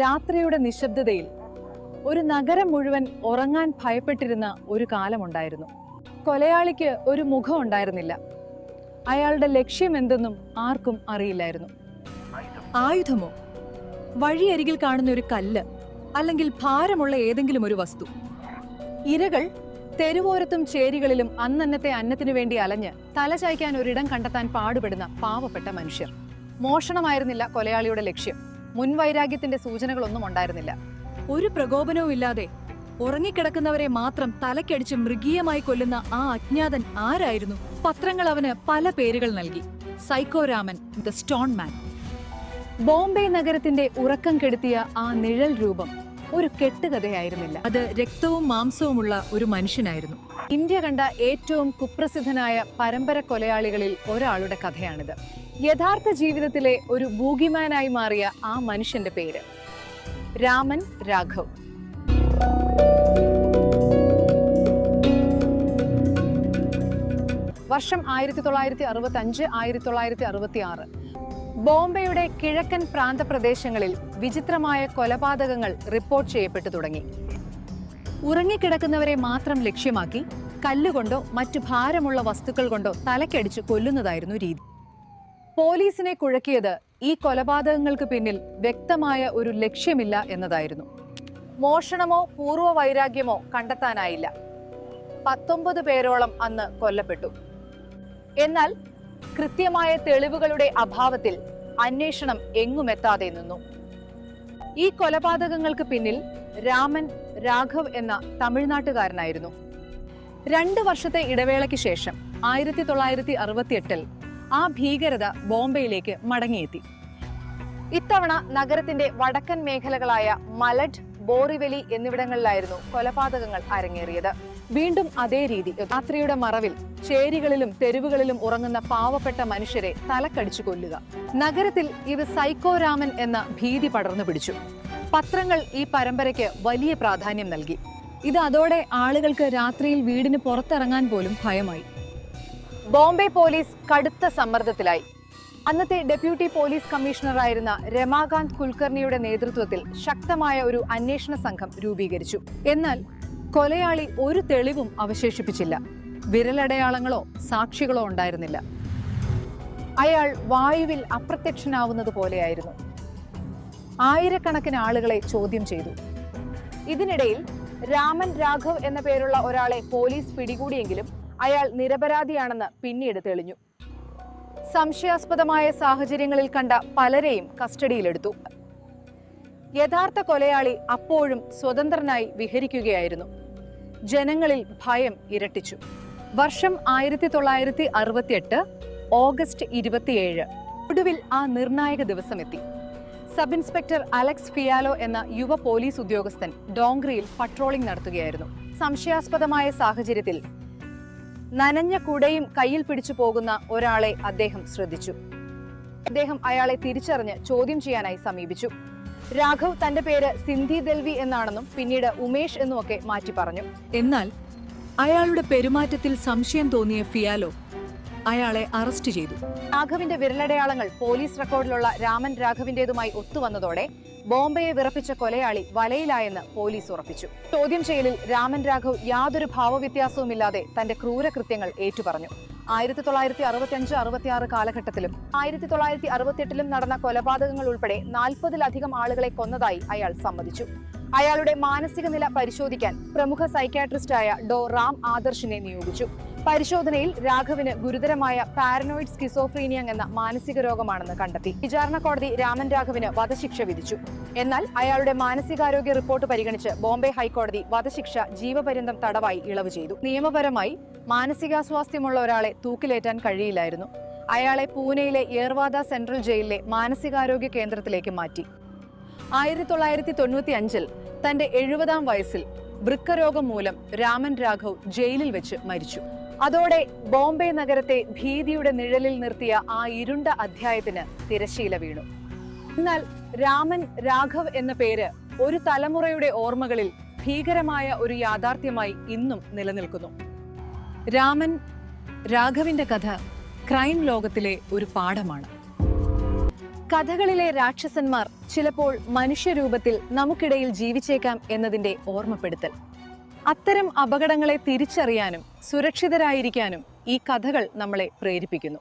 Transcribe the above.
രാത്രിയുടെ നിശബ്ദതയിൽ ഒരു നഗരം മുഴുവൻ ഉറങ്ങാൻ ഭയപ്പെട്ടിരുന്ന ഒരു കാലമുണ്ടായിരുന്നു. കൊലയാളിക്ക് ഒരു മുഖം ഉണ്ടായിരുന്നില്ല. അയാളുടെ ലക്ഷ്യം എന്തെന്നും ആർക്കും അറിയില്ലായിരുന്നു. ആയുധമോ? വഴിയരികിൽ കാണുന്ന ഒരു കല്ല് അല്ലെങ്കിൽ ഭാരമുള്ള ഏതെങ്കിലും ഒരു വസ്തു. ഇരകൾ തെരുവോരത്തും ചേരികളിലും അന്നന്നത്തെ അന്നത്തിനു വേണ്ടി അലഞ്ഞ് തലചായ്ക്കാൻ ഒരിടം കണ്ടെത്താൻ പാടുപെടുന്ന പാവപ്പെട്ട മനുഷ്യർ. മോഷണമായിരുന്നില്ല കൊലയാളിയുടെ ലക്ഷ്യം. മുൻവൈരാഗ്യത്തിന്റെ സൂചനകളൊന്നും ഉണ്ടായിരുന്നില്ല. ഒരു പ്രകോപനവും ഇല്ലാതെ ഉറങ്ങിക്കിടക്കുന്നവരെ മാത്രം തലക്കടിച്ച് മൃഗീയമായി കൊല്ലുന്ന ആ അജ്ഞാതൻ ആരായിരുന്നു? പത്രങ്ങൾ അവന് പല പേരുകൾ നൽകി. സൈക്കോരാമൻ ദ സ്റ്റോൺ മാൻ. ബോംബെ നഗരത്തിന്റെ ഉറക്കം കെടുത്തിയ ആ നിഴൽ രൂപം ഒരു കെട്ടുകഥയായിരുന്നില്ല. അത് രക്തവും മാംസവുമുള്ള ഒരു മനുഷ്യനായിരുന്നു. ഇന്ത്യ കണ്ട ഏറ്റവും കുപ്രസിദ്ധനായ പരമ്പര കൊലയാളികളിൽ ഒരാളുടെ കഥയാണിത്. യഥാർത്ഥ ജീവിതത്തിലെ ഒരു ബൂഗിമാനായി മാറിയ ആ മനുഷ്യന്റെ പേര് രാമൻ രാഘവ്. വർഷം ആയിരത്തി തൊള്ളായിരത്തി അറുപത്തി അഞ്ച് ആയിരത്തി തൊള്ളായിരത്തി അറുപത്തി ആറ് ബോംബെയുടെ കിഴക്കൻ പ്രാന്തപ്രദേശങ്ങളിൽ വിചിത്രമായ കൊലപാതകങ്ങൾ റിപ്പോർട്ട് ചെയ്യപ്പെട്ടു തുടങ്ങി. ഉറങ്ങിക്കിടക്കുന്നവരെ മാത്രം ലക്ഷ്യമാക്കി കല്ലുകൊണ്ടോ മറ്റു ഭാരമുള്ള വസ്തുക്കൾ കൊണ്ടോ തലക്കടിച്ച് കൊല്ലുന്നതായിരുന്നു രീതി. പോലീസിനെ കുഴക്കിയത് ഈ കൊലപാതകങ്ങൾക്ക് പിന്നിൽ വ്യക്തമായ ഒരു ലക്ഷ്യമില്ല എന്നതായിരുന്നു. മോഷണമോ പൂർവ വൈരാഗ്യമോ കണ്ടെത്താനായില്ല. പത്തൊമ്പത് പേരോളം അന്ന് കൊല്ലപ്പെട്ടു. എന്നാൽ കൃത്യമായ തെളിവുകളുടെ അഭാവത്തിൽ അന്വേഷണം എങ്ങുമെത്താതെ നിന്നു. ഈ കൊലപാതകങ്ങൾക്ക് പിന്നിൽ രാമൻ രാഘവ് എന്ന തമിഴ്നാട്ടുകാരനായിരുന്നു. രണ്ട് വർഷത്തെ ഇടവേളയ്ക്ക് ശേഷം ആയിരത്തി തൊള്ളായിരത്തി അറുപത്തിയെട്ടിൽ ആ ഭീകരത ബോംബെയിലേക്ക് മടങ്ങിയെത്തി. ഇത്തവണ നഗരത്തിന്റെ വടക്കൻ മേഖലകളായ മലഡ് ബോറിവെലി എന്നിവിടങ്ങളിലായിരുന്നു കൊലപാതകങ്ങൾ അരങ്ങേറിയത്. വീണ്ടും അതേ രീതി. രാത്രിയുടെ മറവിൽ ചേരികളിലും തെരുവുകളിലും ഉറങ്ങുന്ന പാവപ്പെട്ട മനുഷ്യരെ തലക്കടിച്ചു കൊല്ലുക. നഗരത്തിൽ ഇത് സൈക്കോരാമൻ എന്ന ഭീതി പടർന്നു പിടിച്ചു. പത്രങ്ങൾ ഈ പരമ്പരയ്ക്ക് വലിയ പ്രാധാന്യം നൽകി. ഇത് അതോടെ ആളുകൾക്ക് രാത്രിയിൽ വീടിന് പുറത്തിറങ്ങാൻ പോലും ഭയമായി. ബോംബെ പോലീസ് കടുത്ത സമ്മർദ്ദത്തിലായി. അന്നത്തെ ഡെപ്യൂട്ടി പോലീസ് കമ്മീഷണറായിരുന്ന രമാകാന്ത് കുൽക്കർണിയുടെ നേതൃത്വത്തിൽ ശക്തമായ ഒരു അന്വേഷണ സംഘം രൂപീകരിച്ചു. എന്നാൽ കൊലയാളി ഒരു തെളിവും അവശേഷിപ്പിച്ചില്ല. വിരലടയാളങ്ങളോ സാക്ഷികളോ ഉണ്ടായിരുന്നില്ല. അയാൾ വായുവിൽ അപ്രത്യക്ഷനാവുന്നത് പോലെയായിരുന്നു. ആയിരക്കണക്കിന് ആളുകളെ ചോദ്യം ചെയ്തു. ഇതിനിടയിൽ രാമൻ രാഘവ് എന്ന പേരുള്ള ഒരാളെ പോലീസ് പിടികൂടിയെങ്കിലും അയാൾ നിരപരാധിയാണെന്ന് പിന്നീട് തെളിഞ്ഞു. സംശയാസ്പദമായ സാഹചര്യങ്ങളിൽ കണ്ട പലരെയും കസ്റ്റഡിയിലെടുത്തു. യഥാർത്ഥ കൊലയാളി അപ്പോഴും സ്വതന്ത്രനായി വിഹരിക്കുകയായിരുന്നു. ജനങ്ങളിൽ ഭയം ഇരട്ടിച്ചു. വർഷം ആയിരത്തി തൊള്ളായിരത്തി അറുപത്തിയെട്ട് ഓഗസ്റ്റ് ഇരുപത്തിയേഴ് ഒടുവിൽ ആ നിർണായക ദിവസമെത്തി. സബ് ഇൻസ്പെക്ടർ അലക്സ് ഫിയാലോ എന്ന യുവ പോലീസ് ഉദ്യോഗസ്ഥൻ ഡോങ്ക്രിയിൽ പട്രോളിംഗ് നടത്തുകയായിരുന്നു. സംശയാസ്പദമായ സാഹചര്യത്തിൽ നനഞ്ഞ കുടയും കയ്യിൽ പിടിച്ചു പോകുന്ന ഒരാളെ അദ്ദേഹം ശ്രദ്ധിച്ചു. അദ്ദേഹം അയാളെ തിരിച്ചറിഞ്ഞ് ചോദ്യം ചെയ്യാനായി സമീപിച്ചു. രാഘവ് തന്റെ പേര് സിന്ധി ദൽവി എന്നാണെന്നും പിന്നീട് ഉമേഷ് എന്നുമൊക്കെ മാറ്റി പറഞ്ഞു. എന്നാൽ അയാളുടെ പെരുമാറ്റത്തിൽ സംശയം തോന്നിയ ഫിയാലോ അയാളെ അറസ്റ്റ് ചെയ്തു. രാഘവിന്റെ വിരലടയാളങ്ങൾ പോലീസ് റെക്കോർഡിലുള്ള രാമൻ രാഘവിന്റേതുമായി ഒത്തുവന്നതോടെ ബോംബെയെ വിറപ്പിച്ച കൊലയാളി വലയിലായെന്ന് പോലീസ് ഉറപ്പിച്ചു. ചോദ്യം ചെയ്യലിൽ രാമൻ രാഘവ് യാതൊരു ഭാവവ്യത്യാസവുമില്ലാതെ തന്റെ ക്രൂരകൃത്യങ്ങൾ ഏറ്റുപറഞ്ഞു. ആയിരത്തി തൊള്ളായിരത്തി അറുപത്തി അഞ്ച് അറുപത്തിയാറ് കാലഘട്ടത്തിലും ആയിരത്തി തൊള്ളായിരത്തി അറുപത്തിയെട്ടിലും നടന്ന കൊലപാതകങ്ങൾ ഉൾപ്പെടെ നാൽപ്പതിലധികം ആളുകളെ കൊന്നതായി അയാൾ സമ്മതിച്ചു. അയാളുടെ മാനസിക നില പരിശോധിക്കാൻ പ്രമുഖ സൈക്യാട്രിസ്റ്റായ ഡോ. റാം ആദർശിനെ നിയോഗിച്ചു. പരിശോധനയിൽ രാഘവിന് ഗുരുതരമായ പാരനോയിഡ് സ്കിസോഫ്രീനിയങ് എന്ന മാനസിക രോഗമാണെന്ന് കണ്ടെത്തി. വിചാരണ കോടതി രാമൻ രാഘവിന് വധശിക്ഷ വിധിച്ചു. എന്നാൽ അയാളുടെ മാനസികാരോഗ്യ റിപ്പോർട്ട് പരിഗണിച്ച് ബോംബെ ഹൈക്കോടതി വധശിക്ഷ ജീവപര്യന്തം തടവായി ഇളവ് ചെയ്തു. നിയമപരമായി മാനസികാസ്വാസ്ഥ്യമുള്ള ഒരാളെ തൂക്കിലേറ്റാൻ കഴിയില്ലായിരുന്നു. അയാളെ പൂനെയിലെ ഏർവാദ സെൻട്രൽ ജയിലിലെ മാനസികാരോഗ്യ കേന്ദ്രത്തിലേക്ക് മാറ്റി. ആയിരത്തി തൊള്ളായിരത്തി തൊണ്ണൂറ്റി അഞ്ചിൽ തന്റെ എഴുപതാം വയസ്സിൽ വൃക്കരോഗം മൂലം രാമൻ രാഘവ് ജയിലിൽ വെച്ച് മരിച്ചു. അതോടെ ബോംബെ നഗരത്തെ ഭീതിയുടെ നിഴലിൽ നിർത്തിയ ആ ഇരുണ്ട അധ്യായത്തിന് തിരശീല വീണു. എന്നാൽ രാമൻ രാഘവ് എന്ന പേര് ഒരു തലമുറയുടെ ഓർമ്മകളിൽ ഭീകരമായ ഒരു യാഥാർത്ഥ്യമായി ഇന്നും നിലനിൽക്കുന്നു. രാമൻ രാഘവിന്റെ കഥ ക്രൈം ലോകത്തിലെ ഒരു പാഠമാണ്. കഥകളിലെ രാക്ഷസന്മാർ ചിലപ്പോൾ മനുഷ്യരൂപത്തിൽ നമുക്കിടയിൽ ജീവിച്ചേക്കാം എന്നതിന്റെ ഓർമ്മപ്പെടുത്തൽ. അത്തരം അപകടങ്ങളെ തിരിച്ചറിയാനും സുരക്ഷിതരായിരിക്കാനും ഈ കഥകൾ നമ്മളെ പ്രേരിപ്പിക്കുന്നു.